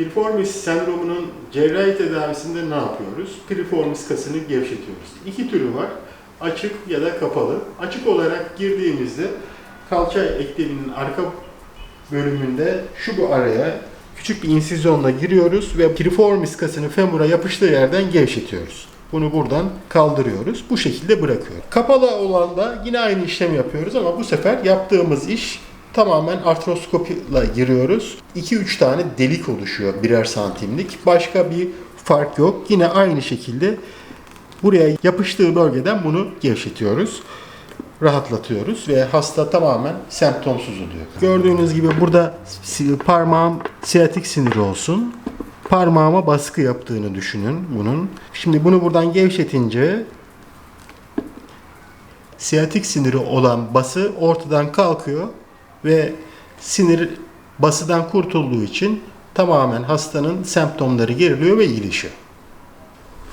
Piriformis sendromunun cerrahi tedavisinde ne yapıyoruz? Piriformis kasını gevşetiyoruz. İki türü var. Açık ya da kapalı. Açık olarak girdiğimizde kalça ekleminin arka bölümünde şu bu araya küçük bir insizyonla giriyoruz ve piriformis kasını femura yapıştığı yerden gevşetiyoruz. Bunu buradan kaldırıyoruz. Bu şekilde bırakıyoruz. Kapalı olan da yine aynı işlemi yapıyoruz ama bu sefer yaptığımız iş tamamen artroskopiyle giriyoruz. 2-3 tane delik oluşuyor birer santimlik. Başka bir fark yok. Yine aynı şekilde buraya yapıştığı bölgeden bunu gevşetiyoruz rahatlatıyoruz ve hasta tamamen semptomsuz oluyor. Gördüğünüz gibi burada parmağım siyatik siniri olsun. Parmağıma baskı yaptığını düşünün bunun. Şimdi bunu buradan gevşetince siyatik siniri olan bası ortadan kalkıyor ve sinir basıdan kurtulduğu için tamamen hastanın semptomları geriliyor ve iyileşiyor.